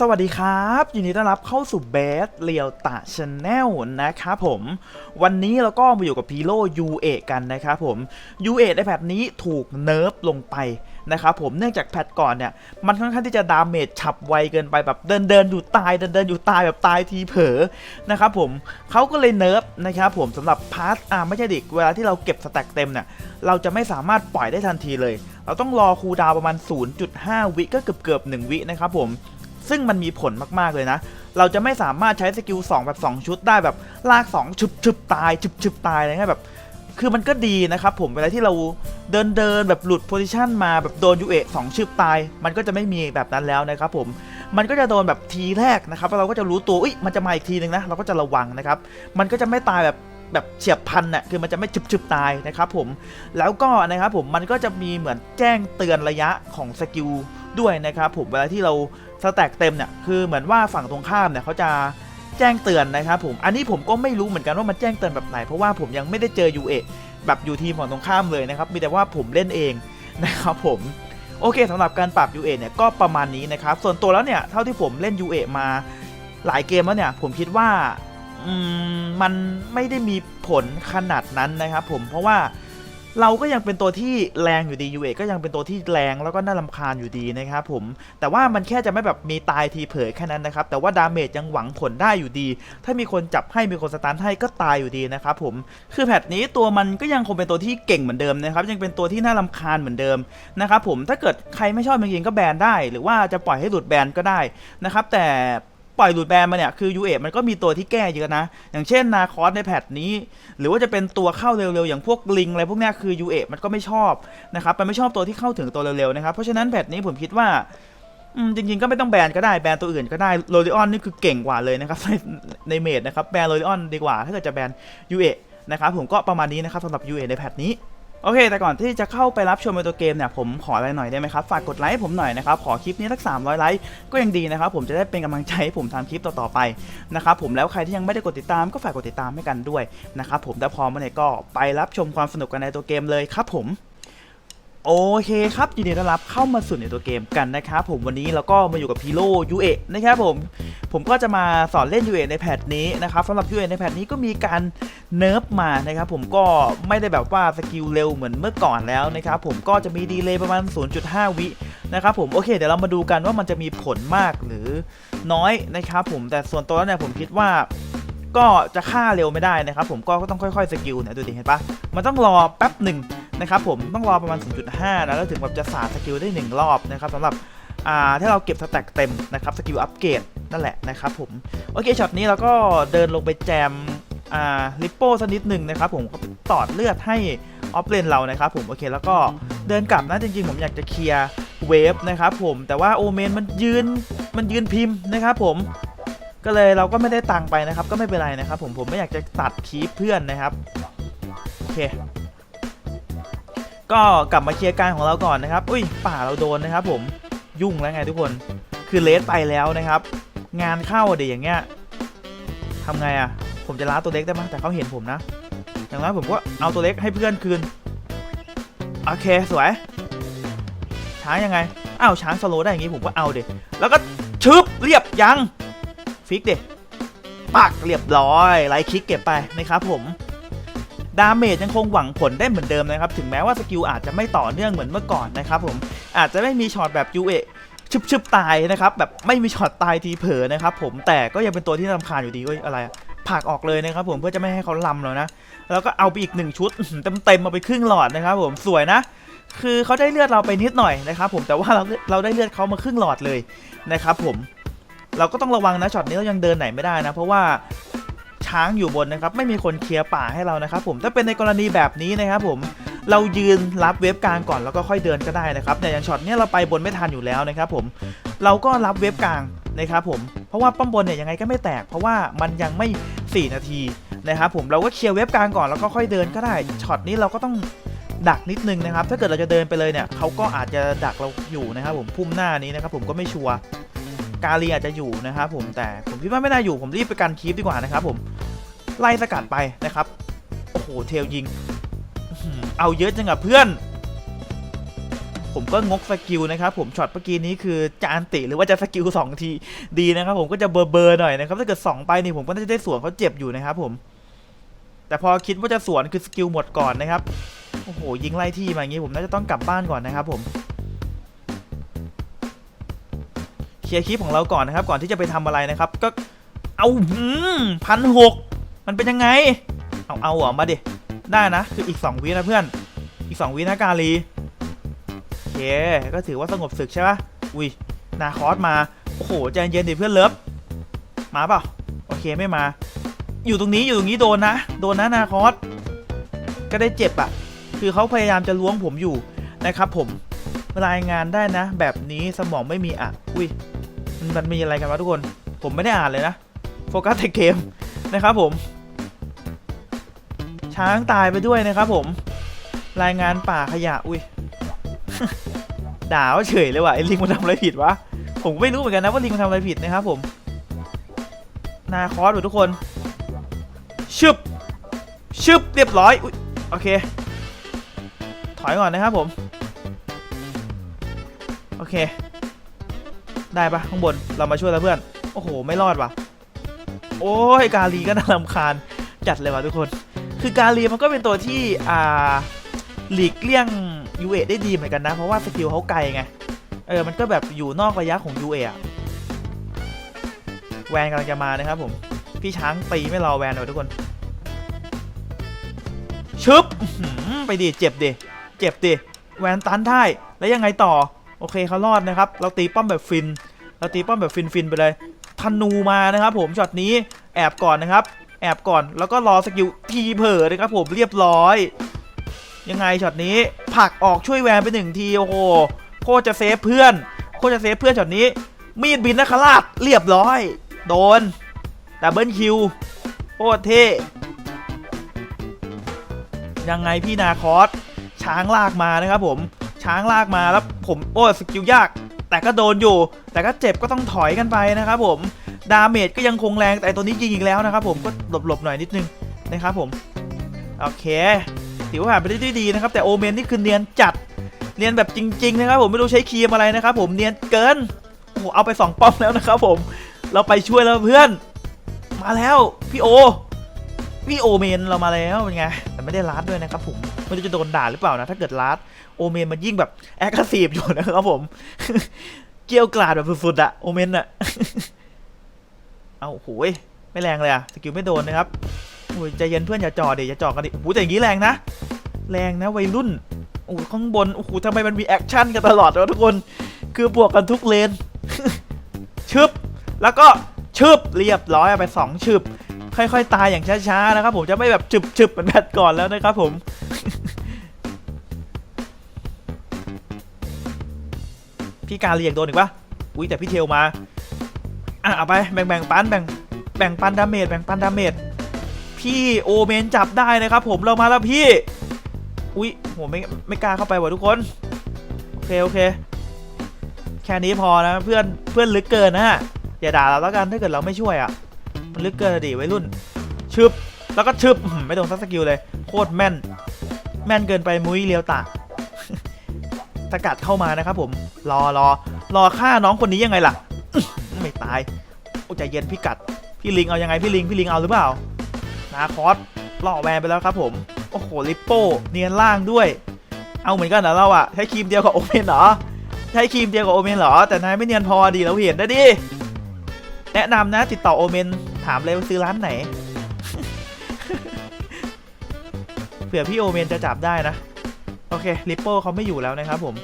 สวัสดีครับยินดีต้อนรับเข้าสู่เบสเรียวตะชาแนลนะครับผม วันนี้เราก็มาอยู่กับพีโ u เอกันนะครับผม u เอในแพทนี้ถูกเนิร์ฟลงไปนะครับผมเนื่องจากแพทก่อนเนี่ย มันค่อนข้างที่จะดาเมจฉับไวเกินไปแบบเดินเดินอยู่ตายเดินเดินอยู่ตายแบบตายทีเผลอนะครับผมเขาก็เลยเนิร์ฟนะครับผมสำหรับพาร์ทอ่าไม่ใช่ดิเวลาที่เราเก็บสแต็กเต็มเนี่ยเราจะไม่สามารถปล่อยได้ทันทีเลย เราต้องรอคูดาวประมาณ 0.5 วิก็เกือบเกือบ1วินะครับผม ซึ่งมันมีผลมากๆเลยนะ เราจะไม่สามารถใช้สกิล2 แบบ 2 ชุดได้แบบลาก 2 ชุบชุบตายชุบชุบตายอะไรเงี้ยแบบ คือมันก็ดีนะครับผมเวลาที่เราเดินเดินแบบหลุดโพซิชันมาแบบโดนยูเอะสองชึบตาย มันก็จะไม่มีแบบนั้นแล้วนะครับผมมันก็จะโดนแบบทีแรกนะครับเราก็จะรู้ตัวอุ้ยมันจะมาอีกทีนึงนะเราก็จะระวังนะครับมันก็จะไม่ตายแบบ แบบเฉียบพันน่ะคือมันจะไม่ชุบชุบตายนะครับผมแล้วก็นะครับผมมันก็จะมีเหมือนแจ้งเตือนระยะของสกิลด้วยนะครับผมเวลาที่เราสแต็กเต็มเนี่ยคือเหมือนว่าฝั่งตรงข้ามเนี่ยเขาจะแจ้งเตือนนะครับผมอันนี้ผมก็ไม่รู้เหมือนกันว่ามันแจ้งเตือนแบบไหน เพราะว่าผมยังไม่ได้เจอ UA แบบอยู่ทีมฝั่งตรงข้ามเลยนะครับมีแต่ว่าผมเล่นเองนะครับผมโอเคสำหรับการปรับ UA เนี่ยก็ประมาณนี้นะครับส่วนตัวแล้วเนี่ยเท่าที่ผมเล่น UA มาหลายเกมแล้วเนี่ยผมคิดว่า มันไม่ได้มีผลขนาดนั้นนะครับผมเพราะว่าเราก็ยังเป็นตัวที่แรงอยู่ดี UA ก็ยังเป็นตัวที่แรงแล้วก็น่ารำคาญอยู่ดีนะครับผม แต่ว่ามันแค่จะไม่แบบมีตายทีเผยแค่นั้นนะครับ แต่ว่าดาเมจยังหวังผลได้อยู่ดี ถ้ามีคนจับให้มีคนสตาร์ทให้ก็ตายอยู่ดีนะครับผม คือแพทนี้ตัวมันก็ยังคงเป็นตัวที่เก่งเหมือนเดิมนะครับ ยังเป็นตัวที่น่ารำคาญเหมือนเดิมนะครับผม ถ้าเกิดใครไม่ชอบจริงๆก็แบนได้ หรือว่าจะปล่อยให้หลุดแบนก็ได้นะครับ แต่ ปล่อยหลุดแบนมาเนี่ย คือ UA มันก็มีตัวที่แก้เยอะนะ อย่างเช่นนาคอสในแพทนี้ หรือว่าจะเป็นตัวเข้าเร็วๆ อย่างพวกลิงอะไรพวกนี้คือ UA มันก็ไม่ชอบนะครับมันไม่ชอบตัวที่เข้าถึงตัวเร็วๆนะครับเพราะฉะนั้นแพทนี้ผมคิดว่าจริงๆก็ไม่ต้องแบนก็ได้แบนตัวอื่นก็ได้โรลิออนนี่คือเก่งกว่าเลยนะครับในในเมดนะครับแบนโรลิออนดีกว่าถ้าเกิดจะแบน UA นะครับผมก็ประมาณนี้นะครับสำหรับ UA ในแพทนี้ โอเค แต่ก่อนที่จะเข้าไปรับชมในตัวเกมเนี่ยผมขออะไรหน่อยได้ไหมครับ ฝากกดไลค์ให้ผมหน่อยนะครับ ขอคลิปนี้สัก300ไลค์ก็ยังดีนะครับ ผมจะได้เป็นกำลังใจให้ผมทำคลิปต่อๆไปนะครับผมแล้วใครที่ยังไม่ได้กดติดตามก็ฝากกดติดตามให้กันด้วยนะครับผมแต่พร้อมเมื่อไหร่ก็ไปรับชมความสนุกกันในตัวเกมเลยครับผม โอเคครับยินดีต้อนรับเข้ามาสู่ในตัวเกมกันนะครับผมวันนี้เราก็มาอยู่กับพีโ o ยูเอนะครับผมผมก็จะมาสอนเล่นยูเอในแพทนี้นะครับสำหรับยูเอในแพทนี้ก็มีการเนิร์ฟมานะครับผมก็ไม่ได้แบบว่าสกิลเร็วเหมือนเมื่อก่อนแล้วนะครับผมก็จะมีดีเลย์ประมาณ 0.5 วินะครับผมโอเคเดี๋ยวเรามาดูกันว่ามันจะมีผลมากหรือน้อยนะครับผมแต่ส่วนตัวแล้วเนี่ยผมคิดว่าก็จะฆ่าเร็วไม่ได้นะครับผมก็ต้องค่อยๆสกิลเนี่ยดูดิเห็นปะมันต้องรอแป๊บหนึ่ง นะครับผมต้องรอประมาณ 0.5นะแล้วถึงแบบจะสาดสกิลได้ 1 รอบนะครับสำหรับอ่าถ้าเราเก็บสแต็กเต็มนะครับสกิลอัปเกรดนั่นแหละนะครับผมโอเคช็อตนี้เราก็เดินลงไปแจมอ่าลิปโป้สักนิดหนึ่งนะครับผมก็ตอดเลือดให้ออฟเลนเรานะครับผมโอเคแล้วก็เดินกลับนะจริงๆ ผมอยากจะเคลียร์เวฟนะครับผมแต่ว่าโอเมนมันยืนมันยืนพิมพ์นะครับผมก็เลยเราก็ไม่ได้ตังค์ไปนะครับ ก็ไม่เป็นไรนะครับผมผมไม่อยากจะตัดคีปเพื่อนนะครับโอเค ก็กลับมาเคลียร์การของเราก่อนนะครับ อุ้ยป่าเราโดนนะครับ ผมยุ่งแล้วไงทุกคน คือเลสไปแล้วนะครับ งานเข้าเดี๋ยวอย่างเงี้ยทำไงอะ่ะ ผมจะล้าตัวเล็กได้ไหมแต่เขาเห็นผมนะ อย่างนั้นผมก็เอาตัวเล็กให้เพื่อนคืน โอเคสวย ช้างยังไง อ้าวช้างสโลได้อย่างงี้ผมก็เอาเด็แล้วก็ชึบเรียบยัง ฟิกเด็ปักเรียบร้อยไลท์คิกเก็บไปนะครับผม ดาเมจยังคงหวังผลได้เหมือนเดิมนะครับ ถึงแม้ว่าสกิลอาจจะไม่ต่อเนื่องเหมือนเมื่อก่อนนะครับผมอาจจะไม่มีช็อตแบบยูเอชึบชึบตายนะครับแบบไม่มีช็อตตายทีเผลอนะครับผมแต่ก็ยังเป็นตัวที่รำคาญอยู่ดีเว้ยอะไรผักออกเลยนะครับผมเพื่อจะไม่ให้เขาลำแล้วนะ แล้วก็เอาไปอีกหนึ่งชุดเต็มเต็มมาไปครึ่งหลอดนะครับผมสวยนะ คือเขาได้เลือดเราไปนิดหน่อยนะครับผมแต่ว่าเราเราได้เลือดเขามาครึ่งหลอดเลยนะครับผมเราก็ต้องระวังนะช็อตนี้เรายังเดินไหนไม่ได้นะ เพราะว่า ช้างอยู่บนนะครับ ไม่มีคนเคลียร์ป่าให้เรานะครับ ผมถ้าเป็นในกรณีแบบนี้นะครับ ผมเรายืนรับเว็บกลางก่อนแล้วก็ค่อยเดินก็ได้นะครับแต่อย่างช็อตเนี้ยเราไปบนไม่ทันอยู่แล้วนะครับ ผมเราก็รับเว็บกลางนะครับ ผมเพราะว่าป้อมบนเนี่ยยังไงก็ไม่แตก เพราะว่ามันยังไม่ 4 นาทีนะครับ ผมเราก็เคลียร์เว็บกลางก่อนแล้วก็ค่อยเดินก็ได้ช็อตนี้เราก็ต้องดักนิดนึงนะครับ ถ้าเกิดเราจะเดินไปเลยเนี่ยเขาก็อาจจะดักเราอยู่นะครับ ผมพุ่มหน้านี้นะครับ ผมก็ไม่ชัวร์ กาลีอาจจะอยู่นะครับผมแต่ผมคิดว่าไม่น่าอยู่ผมรีบไปกันคีฟดีกว่านะครับผมไล่สกัดไปนะครับโอ้โหเทลยิง เอาเยอะจังอะเพื่อน ผมก็งกสกิลนะครับผมช็อตเมื่อกี้นี้คือจานติหรือว่าจะสกิลสองทีดีนะครับผมก็จะเบอร์เบอร์หน่อยนะครับถ้าเกิดสองไปนี่ผมก็น่าจะได้สวนเขาเจ็บอยู่นะครับผม แต่พอคิดว่าจะสวนคือสกิลหมดก่อนนะครับโอ้โหยิงไล่ที่มาอย่างนี้ผมน่าจะต้องกลับบ้านก่อนนะครับผม เคลียร์คลิปของเราก่อนนะครับ ก่อนที่จะไปทำอะไรนะครับ ก็เอาพันหกมันเป็นยังไง เอาเอาเหรอมาดิ ได้นะ คืออีก 2วินะเพื่อน อีก 2วินะกาลีโอเค ก็ถือว่าสงบศึกใช่ปะอุ้ยนาคอสมา โอ้โหใจเย็นดิเพื่อนเลิฟ มาเปล่า โอเคไม่มา อยู่ตรงนี้อยู่ตรงนี้โดนนะ โดนนะนาคอส ก็ได้เจ็บอะคือเขาพยายามจะล้วงผมอยู่นะครับผม รายงานได้นะ แบบนี้สมองไม่มีอะ อุ้ย มันมีอะไรกันวะทุกคน ผมไม่ได้อ่านเลยนะ โฟกัสแต่เกมนะครับผม ช้างตายไปด้วยนะครับผม รายงานป่าขยะ อุ้ย ด่าว่าเฉยเลยว่ะไอ้ลิงมันทำอะไรผิดวะ ผมไม่รู้เหมือนกันนะว่าลิงมันทำอะไรผิดนะครับผม นาคอสอยู่ทุกคน ชึบ ชึบเรียบร้อย อุ้ย โอเค ถอยก่อนนะครับผม โอเค ได้ปะข้างบนเรามาช่วยแล้วเพื่อน โอ้โห ไม่รอดว่ะ โอ้ยกาลีก็น่ารำคาญจัดเลยว่ะทุกคน คือกาลีมันก็เป็นตัวที่อ่าหลีกเลี่ยงยูเอได้ดีเหมือนกันนะ เพราะว่าสกิลเขาไกลไง เออ มันก็แบบอยู่นอกระยะของยูเอะแวนกำลังจะมานะครับผม พี่ช้างตีไม่รอแวนเลยทุกคน ชึบไปดิ เจ็บดิ เจ็บดิ แวนตันได้ แล้วยังไงต่อ โอเคเขารอดนะครับ เราตีป้อมแบบฟิน เราตีป้อมแบบฟินฟินๆไปเลยธนูมานะครับ ผมช็อตนี้แอบก่อนนะครับ แอบก่อนแล้วก็รอสกิลทีเผลอนะครับ ผมเรียบร้อย ยังไงช็อตนี้ผลักออกช่วยแวนไปหนึ่งทีโอ้โหโคจะเซฟเพื่อน โคจะเซฟเพื่อนช็อตนี้ มีดบินนะคราดเรียบร้อย โดนดับเบิลคิวโคตรเท่ยังไงพี่นาคอสช้างลากมานะครับผม ช้างลากมาแล้วผมโอ้สกิลยาก แต่ก็โดนอยู่ แต่ก็เจ็บก็ต้องถอยกันไปนะครับผมดาเมจก็ยังคงแรงแต่ตัวนี้ยิงอีกแล้วนะครับผมก็หลบๆหน่อยนิดนึงนะครับผมโอเคถือว่าผ่านไปได้ด้วยดีนะครับแต่โอเมนนี่คือเนียนจัดเนียนแบบจริง ๆ นะครับ ผมไม่รู้ใช้ครีมอะไรนะครับผมเนียนเกินโอ้โหเอาไปสองป้อมแล้วนะครับผมเราไปช่วยแล้วเพื่อน มาแล้วพี่โอพี่โอเมนเรามาแล้วเป็นไงแต่ไม่ได้ลาดด้วยนะครับผม ไม่รู้จะโดนด่าหรือเปล่านะ ถ้าเกิดลาดโอเมนมันยิ่งแบบแอคทีฟอยู่นะครับผม เกี่ยวกราดแบบสุดๆอะโอเมนอะเอาโหยไม่แรงเลยอะสกิลไม่โดนนะครับโอ้ยใจเย็นเพื่อนอย่าจ่อดิอย่าจ่อกันดิโอ้โหแต่อย่างนี้แรงนะ แรงนะวัยรุ่นโอ้ข้างบนโอ้โหทำไมมันมีแอคชั่นกันตลอดวะทุกคน คือบวกกันทุกเลนชึบแล้วก็ชึบเรียบร้อยไปสองชึบค่อยๆ ตายอย่างช้าๆนะครับผมจะไม่แบบจึบๆเหมือนแบตก่อนแล้วนะครับผม พี่การเรียงโดนอีกปะอุ้ยแต่พี่เทลมา อะเอาไปแบ่งแบ่งปันแบ่งแบ่งปันดาเมจแบ่งปันดาเมจพี่โอเมนจับได้นะครับ ผมเรามาแล้วพี่ อุ้ยโหไม่ไม่กล้าเข้าไปว่ะทุกคนโอเคโอเค แค่นี้พอนะเพื่อนเพื่อนลึกเกินนะฮะอย่าด่าเราแล้วกันถ้าเกิดเราไม่ช่วยอะมันลึกเกินดิวัยรุ่นชึบแล้วก็ชึบไม่โดนซักสกิลเลย โคตรแม่น แม่นเกินไปมุ้ยเลียวตา สกัดเข้ามานะครับผมรอรอรอฆ่าน้องคนนี้ยังไงล่ะไม่ตายโอ้ใจเย็นพี่กัด พี่ลิงเอายังไงพี่ลิงพี่ลิงเอาหรือเปล่านาคอสล่อแวนไปแล้วครับผมโอ้โหลิปโป้เนียนล่างด้วย เอาเหมือนกันนะเราอะใช้ครีมเดียวกับโอเมนเหรอใช้ครีมเดียวกับโอเมนเหรอแต่นายไม่เนียนพอดีเราเห็นนะดิแนะนำนะติดต่อโอเมนถามเลยว่าซื้อร้านไหนเผื่อพี่โอเมนจะจับได้นะ โอเคลิปโป้เขาไม่อยู่แล้วนะครับผม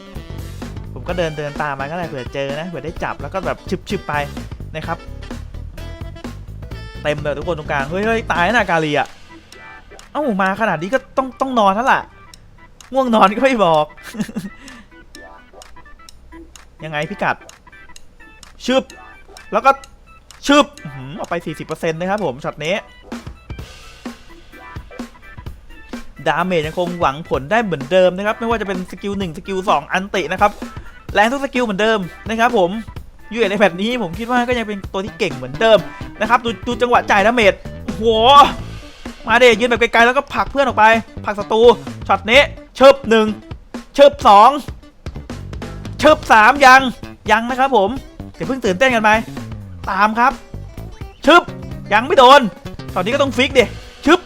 ผมก็เดินเดินตามมาก็ได้เผื่อเจอนะเผื่อได้จับแล้วก็แบบชึบชึบไปนะครับเต็มเลยทุกคนตรงกลางเฮ้ยเฮ้ยตายนะกาลีอะเอ้ามาขนาดนี้ก็ต้องต้องนอนแล้วล่ะง่วงนอนก็ไม่บอก ยังไงพี่กัดชึบแล้วก็ชึบออหือเอาไป 40%นะครับผมช็อตนี้ ดาเมจยังคงหวังผลได้เหมือนเดิมนะครับ ไม่ว่าจะเป็นสกิล1สกิล2อันตินะครับแรงทุกสกิลเหมือนเดิมนะครับผมยูเอในแบบนี้ผมคิดว่าก็ยังเป็นตัวที่เก่งเหมือนเดิมนะครับดูดูจังหวะจ่ายดาเมจโอ้โหมาเดยืนแบบไกลๆแล้วก็ผลักเพื่อนออกไปผลักศัตรูช็อตนี้เชิบหนึ่งเชิบสองเชิบสามยังยังนะครับผมเดี๋ยวเพิ่งตื่นเต้นกันไปตามครับชึบยังไม่โดนตอนนี้ก็ต้องฟิกดิชึบ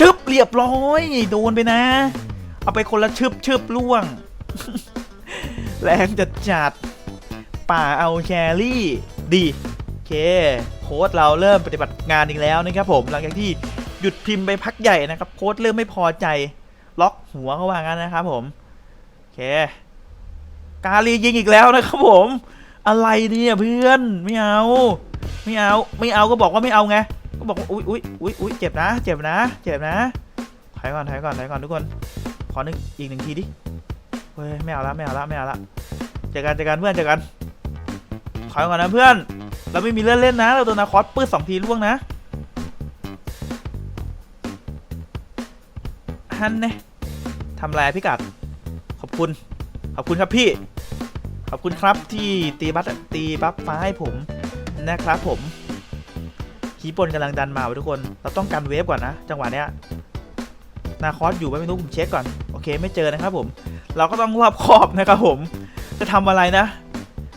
ชึบเรียบร้อย โดนไปนะ เอาไปคนละชึบชึบล่วง แรงจัดจัดป่าเอาแครี่ดีโอเคโค้ดเราเริ่มปฏิบัติงานอีกแล้วนะครับผมหลังจากที่หยุดพิมพ์ไปพักใหญ่นะครับโค้ดเริ่มไม่พอใจ ล็อกหัวเขาว่างั้นนะครับผมโอเคกาลียิงอีกแล้วนะครับผม อะไรเนี่ยเพื่อนไม่เอา ไม่เอา ไม่เอาก็บอกว่าไม่เอาไง บอกว่าอุ้ยอุ้ยอุ้ยอุ้ยเจ็บนะ เจ็บนะ เจ็บนะถอยก่อนถอยก่อนถอยก่อนทุกคน ขอหนึ่งอีกหนึ่งทีดิ เฮ้ยไม่เอาละไม่เอาละไม่เอาละเจอกันเจอกันเพื่อนเจอกันถอยก่อนนะเพื่อน เราไม่มีเลื่อนเล่นนะ เราโดนนาคอสปื้ดสองทีล่วงนะฮันเน่ทำลายพิกัด ขอบคุณ ขอบคุณครับพี่ ขอบคุณครับที่ตีบัฟตีบัฟฟ้าให้ผมนะครับผม ขีปนกำลังดันมาทุกคน เราต้องกันเวฟก่อนนะ จังหวะเนี้ยนาคอสอยู่ไม่รู้ผมเช็คก่อน โอเคไม่เจอนะครับผม เราก็ต้องรอบคอบนะครับผม จะทำอะไรนะ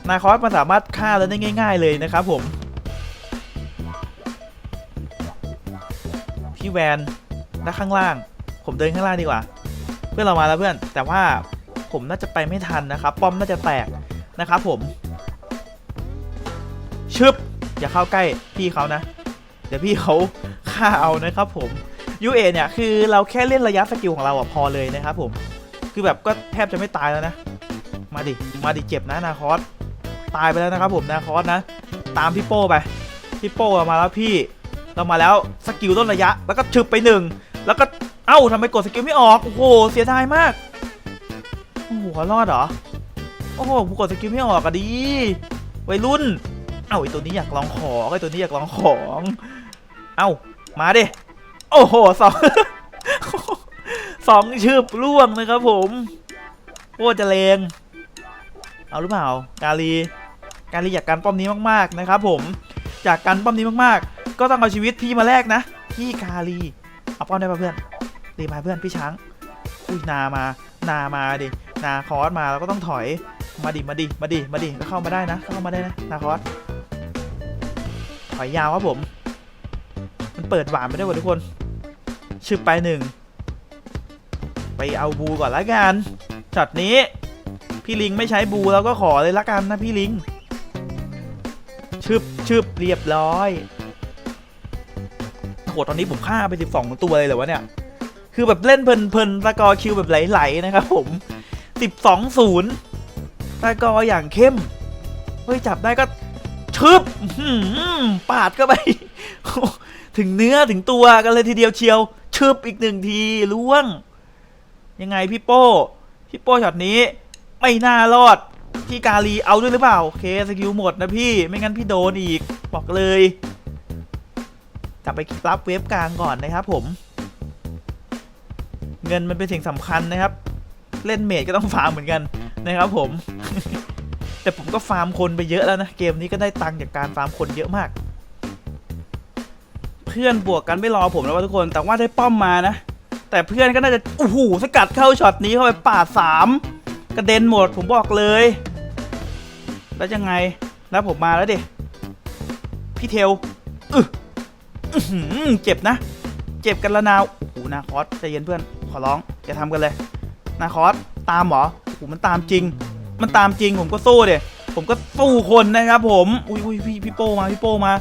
นาคอสมันสามารถฆ่าเราได้ง่าย ๆ เลยนะครับผม พี่แวนและข้างล่าง ผมเดินข้างล่างดีกว่า เพื่อนเรามาแล้วเพื่อน แต่ว่าผมน่าจะไปไม่ทันนะครับ ป้อมน่าจะแตกนะครับผม ชึบอย่าเข้าใกล้พี่เขานะ เดี๋ยวพี่เขาฆ่าเอานะครับผมยูเอเนี่ยคือเราแค่เล่นระยะสกิลของเราอะพอเลยนะครับผมคือแบบก็แทบจะไม่ตายแล้วนะ มาดิ มาดิเจ็บนะนาคอสตายไปแล้วนะครับผมนาคอสนะ ตามพี่โป้ไป พี่โป้มาแล้วพี่ เรามาแล้วสกิลต้นระยะ แล้วก็ชึบไปหนึ่ง แล้วก็ เอ้าทำไมกดสกิลไม่ออก โอ้โห เสียดายมาก โอ้โหเขารอดเหรอ โอ้โหกูกดสกิลไม่ออกอะดี วัยรุ่น เอ้าไอตัวนี้อยากลองของไอตัวนี้อยากลองของ เอ้า มาดิ โอ้โหสองสองชืบล่วงนะครับผมโคตรจะเลงเอาหรือเปล่า กาลี กาลีอยากกันป้อมนี้มากๆนะครับผมอยากกันป้อมนี้มากๆ ก็ต้องเอาชีวิตพี่มาแลกนะพี่กาลี เอาป้อมได้ป่ะเพื่อนรีบมาเพื่อนพี่ช้างอุ้ยนามา นามาดิ นาคอสมาเราก็ต้องถอย มาดิ มาดิ มาดิ มาดิ ก็เข้ามาได้นะ เข้ามาได้นะ นาคอส ถอยยาวครับผม เปิดหวานไปด้วยว่ะทุกคนชึบไปหนึ่งไปเอาบูก่อนละกันช็อตนี้ พี่ลิงไม่ใช้บูแล้วก็ขอเลยละกันนะพี่ลิงชึบชึบเรียบร้อยโหตอนนี้ผมฆ่าไป 12 ตัวเลยเหรอวะเนี่ย คือแบบเล่นเพลินๆสกอคิวแบบไหลๆนะครับผม 12 0สกอร์อย่างเข้ม เฮ้ย จับได้ก็ชึบปาดเข้าไป ถึงเนื้อถึงตัวกันเลยทีเดียวเชียวชึบอีกหนึ่งทีล่วง ยังไงพี่โป้ พี่โป้ช็อตนี้ ไม่น่ารอด พี่กาลีเอาด้วยหรือเปล่าโอเคสกิลหมดนะพี่ไม่งั้นพี่โดนอีกบอกเลยกลับไปรับเวฟกลางก่อนนะครับผม เงินมันเป็นสิ่งสำคัญนะครับ เล่นเมดก็ต้องฟาร์มเหมือนกันนะครับผม แต่ผมก็ฟาร์มคนไปเยอะแล้วนะ เกมนี้ก็ได้ตังค์จากการฟาร์มคนเยอะมาก เพื่อนบวกกันไม่รอผมแล้วว่าทุกคน แต่ว่าได้ป้อมมานะ แต่เพื่อนก็น่าจะโอ้โหสกัดเข้าช็อตนี้เข้าไปปาสามกระเด็นหมดผมบอกเลย แล้วยังไงแล้วผมมาแล้วดิพี่เทลอึออื้อหือเจ็บนะ เจ็บกันละนาวโอ้โหนาคอสใจเย็นเพื่อนขอร้องอย่าทำกันเลยนาคอสตามเหรอโอ้โหมันตามจริง มันตามจริงผมก็สู้เดผมก็สู้คนนะครับผม อุ้ยอุ้ยพี่พี่โป้มาพี่โป้มา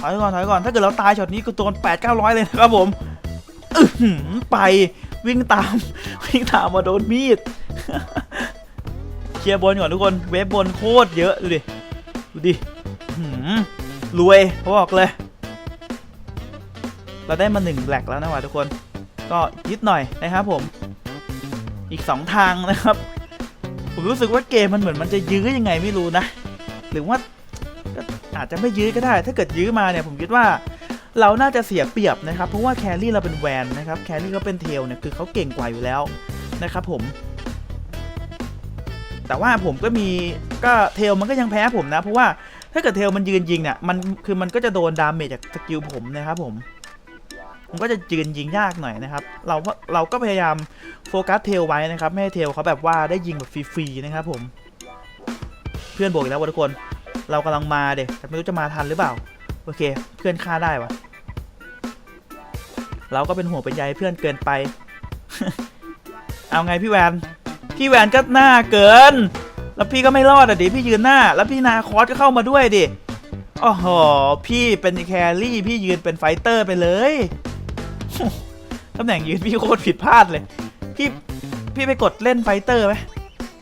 ถอยก่อนถอยก่อนถ้าเกิดเราตายช็อตนี้ก็โดนแปดเก้าร้อยเลยนะครับผมอืไปวิ่งตามวิ่งตามมาโดนมีดเคลียร์บนก่อนทุกคนเวฟบนโคตรเยอะดูดิดูดิรวยเขาบอกเลย เราได้มาหนึ่งแบล็กแล้วนะวะทุกคน ก็ยิดหน่อยนะครับผม อีกสองทางนะครับ ผมรู้สึกว่าเกมมันเหมือนมันจะยื้อยังไงไม่รู้นะ หรือว่า อาจจะไม่ยื้อก็ได้ ถ้าเกิดยื้อมาเนี่ยผมคิดว่าเราน่าจะเสียเปรียบนะครับ เพราะว่าแครี่เราเป็นแวนนะครับ แครี่เขาเป็นเทลเนี่ยคือเขาเก่งกว่าอยู่แล้วนะครับผม แต่ว่าผมก็มีก็เทลมันก็ยังแพ้ผมนะ เพราะว่าถ้าเกิดเทลมันยืนยิงเนี่ยมันคือมันก็จะโดนดาเมจจากสกิลผมนะครับผมผมก็จะยืนยิงยากหน่อยนะครับ เราเราก็พยายามโฟกัสเทลไว้นะครับไม่ให้เทลเขาแบบว่าได้ยิงแบบฟรีๆนะครับผม เพื่อนบอกอีกแล้วว่าทุกคน เรากำลังมาเด็แต่ไม่รู้จะมาทันหรือเปล่า โอเค เพื่อนฆ่าได้วะเราก็เป็นห่วงเป็นใยเพื่อนเกินไป เอาไงพี่แวน พี่แวนก็หน้าเกิน แล้วพี่ก็ไม่รอดอะดิพี่ยืนหน้า แล้วพี่นาคอสก็เข้ามาด้วยดิโอ้โหพี่เป็นแครี่พี่ยืนเป็นไฟเตอร์ไปเลยตำแหน่งยืนพี่โคตรผิดพลาดเลย พี่พี่ไปกดเล่นไฟเตอร์ไหม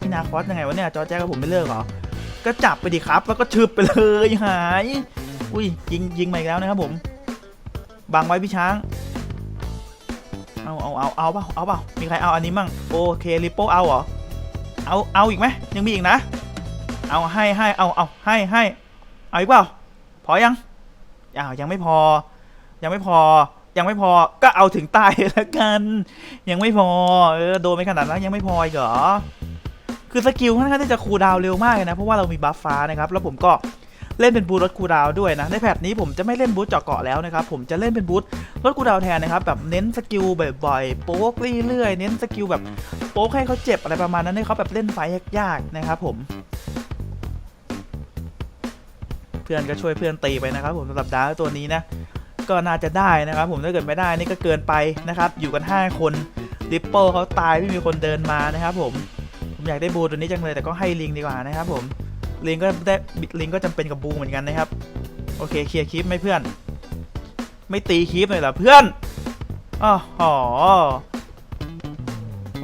พี่นาคอสยังไงวะเนี่ยจอแจ๊กกับผมไม่เลิกเหรอ ก็จับไปดิครับ แล้วก็ชึบไปเลยหาย อุ้ยยิงยิงมาอีกแล้วนะครับผม บังไว้พี่ช้าง เอาเอาเอาเอาเปล่าเอาเปล่ามีใครเอาอันนี้มั่งโอเคริปโป้เอาเหรอ เอาเอาอีกไหมยังมีอีกนะ เอาให้ให้เอาเอาให้ให้เอาอีกเปล่าพอยังอ้าวยังไม่พอ ยังไม่พอยังไม่พอก็เอาถึงตายแล้วกัน ยังไม่พอเออโดนไปขนาดนั้นยังไม่พออีกเหรอ คือสกิลค่อนข้างที่จะคูลดาวเร็วมากเลยนะ เพราะว่าเรามีบัฟฟ้านะครับ แล้วผมก็เล่นเป็นบูทลดคูดาวด้วยนะ ในแพทนี้ผมจะไม่เล่นบูทเจาะเกาะแล้วนะครับ ผมจะเล่นเป็นบูทลดคูดาวแทนนะครับ แบบเน้นสกิลบ่อยๆ โป๊กเรื่อยๆ เน้นสกิลแบบโป๊กให้เขาเจ็บอะไรประมาณนั้นให้เขาแบบเล่นไฟยากๆนะครับผม เพื่อนก็ช่วยเพื่อนตีไปนะครับผมสำหรับดาวตัวนี้นะ ก็น่าจะได้นะครับ ผมถ้าเกิดไม่ได้นี่ก็เกินไปนะครับ อยู่กัน 5 คนริปเปิลเขาตายไม่มีคนเดินมานะครับผม ผมอยากได้บูตัวนี้จังเลยแต่ก็ให้ลิงดีกว่านะครับผมลิงก็ได้ลิงก็จำเป็นกับบูเหมือนกันนะครับ โอเคเคลียร์คลิปไหม่เพื่อน ไม่ตีคลิปเลยเหรอเพื่อนอ๋อหอ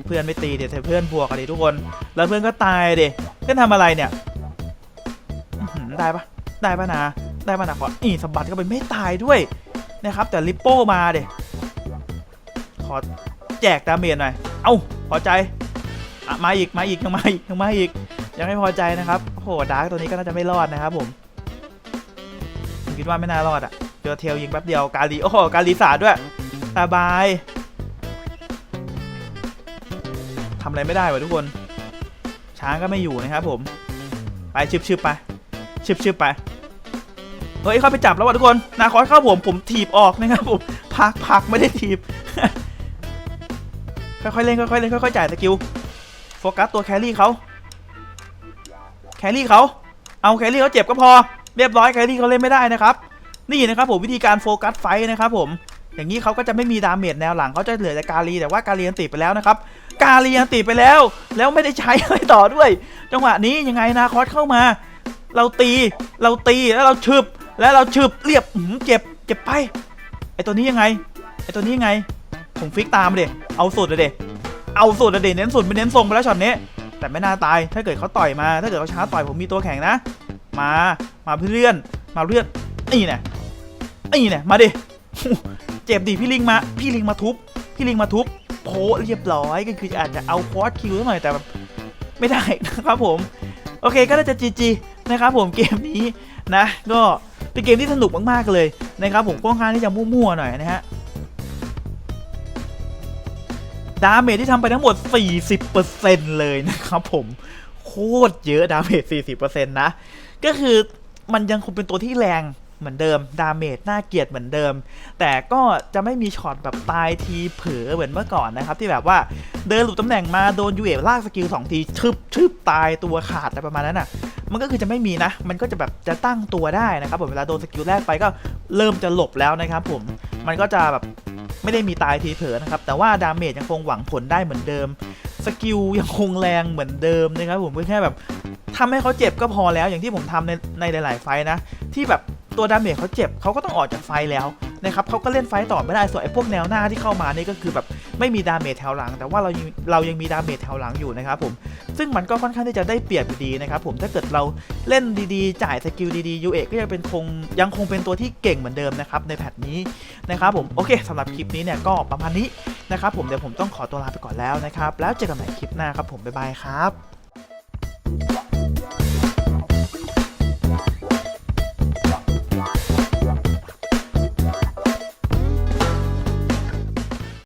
เพื่อนไม่ตีเดี๋ยวเพื่อนบวกกันดิทุกคน แล้วเพื่อนก็ตายเดี๋เพื่อนทำอะไรเนี่ยได้ปะได้ปะนะได้ปะนะขออีสบัดเข้าไปไม่ตายด้วยนะครับ แต่ลิปโป้มาเดี๋ขอแจกดาเมจหน่อย เอ้าพอใจ อะมาอีกมาอีกยังมาอีกยังมาอีกยังไม่พอใจนะครับโอ้โหดาร์กตัวนี้ก็น่าจะไม่รอดนะครับผมผมคิดว่าไม่น่ารอดอะเจอเทลยิงแป๊บเดียวกาลีโอ้โหกาลีสาดด้วยสบายทำอะไรไม่ได้วะทุกคน ช้างก็ไม่อยู่นะครับผม ไปชึบชึบไปชึบชึบไปเฮ้ยเข้าไปจับแล้ววะทุกคนนาคอสเข้าผมผมถีบออกนะครับผมพักพักไม่ได้ถีบค่อยๆเล่นค่อยๆเล่นค่อยๆจ่ายสกิล โฟกัสตัวแครี่เขาแครี่เขาเอาแครี่เขาเจ็บก็พอ เรียบร้อยแครี่เขาเล่นไม่ได้นะครับ นี่นะครับผมวิธีการโฟกัสไฟนะครับผมอย่างนี้เขาก็จะไม่มีดาเมจแนวหลังเขาจะเหลือแต่กาลีแต่ว่ากาลียันติดไปแล้วนะครับ กาลียันติดไปแล้ว แล้วไม่ได้ใช้อะไรต่อด้วย จังหวะนี้ยังไงนาคอสเข้ามา เราตีเราตีแล้วเราฉึบแล้วเราฉึบเรียบเจ็บเจ็บไปไอตัวนี้ยังไงไอตัวนี้ยังไงผมฟิกตามเดเอาสุดเลยเด เอาสุดอะเดเน้นสุดไม่เน้นทรงไปแล้วช็อตนี้ แต่ไม่น่าตายถ้าเกิดเขาต่อยมา ถ้าเกิดเขาช้าต่อยผมมีตัวแข็งนะ มามาเพื่อนมาเพื่อนนี่แน่นี่แน่มาดิเจ็บดิพี่ลิงมาพี่ลิงมาทุบพี่ลิงมาทุบโพเรียบร้อยก็คืออาจจะเอาคอร์สคิวหน่อยแต่แบบไม่ได้นะครับผมโอเคก็น่าจะจีจีนะครับผมเกมนี้นะ ก็เป็นเกมที่สนุกมากๆเลยนะครับผมค่อนข้างที่จะมั่วๆหน่อยนะฮะ ดาเมจที่ทำไปทั้งหมด 40%เลยนะครับผม โคตรเยอะดาเมจ 40%นะ ก็คือมันยังคงเป็นตัวที่แรงเหมือนเดิม ดาเมจน่าเกลียดเหมือนเดิม แต่ก็จะไม่มีช็อตแบบตายทีเผลอเหมือนเมื่อก่อนนะครับ ที่แบบว่าเดินหลุดตำแหน่งมาโดนยูเอลากสกิลสองทีชึบชึบตายตัวขาดอะไรประมาณนั้นอะ มันก็คือจะไม่มีนะ มันก็จะแบบจะตั้งตัวได้นะครับผมเวลาโดนสกิลแรกไปก็เริ่มจะหลบแล้วนะครับผมมันก็จะแบบ ไม่ได้มีตายทีเผลอนะครับ แต่ว่าดาเมจยังคงหวังผลได้เหมือนเดิม สกิลยังคงแรงเหมือนเดิมนะครับผมก็แค่แบบทำให้เขาเจ็บก็พอแล้วอย่างที่ผมทำในในหลาย ๆ ไฟนะ ที่แบบตัวดาเมจเขาเจ็บเขาก็ต้องออกจากไฟแล้วนะครับเขาก็เล่นไฟต่อไม่ได้ส่วนไอ้พวกแนวหน้าที่เข้ามานี่ก็คือแบบ ไม่มีดาเมจแถวหลัง แต่ว่าเราเรายังมีดาเมจแถวหลังอยู่นะครับผมซึ่งมันก็ค่อนข้างที่จะได้เปรียบอยู่ดีนะครับผมถ้าเกิดเราเล่นดีๆ จ่ายสกิลดีๆยูเอก็ยังเป็นคงยังคงเป็นตัวที่เก่งเหมือนเดิมนะครับในแพทนี้นะครับผมโอเคสำหรับคลิปนี้เนี่ยก็ประมาณนี้นะครับผมเดี๋ยวผมต้องขอตัวลาไปก่อนแล้วนะครับแล้วเจอกันใหม่คลิปหน้าครับผมบ๊ายบายครับ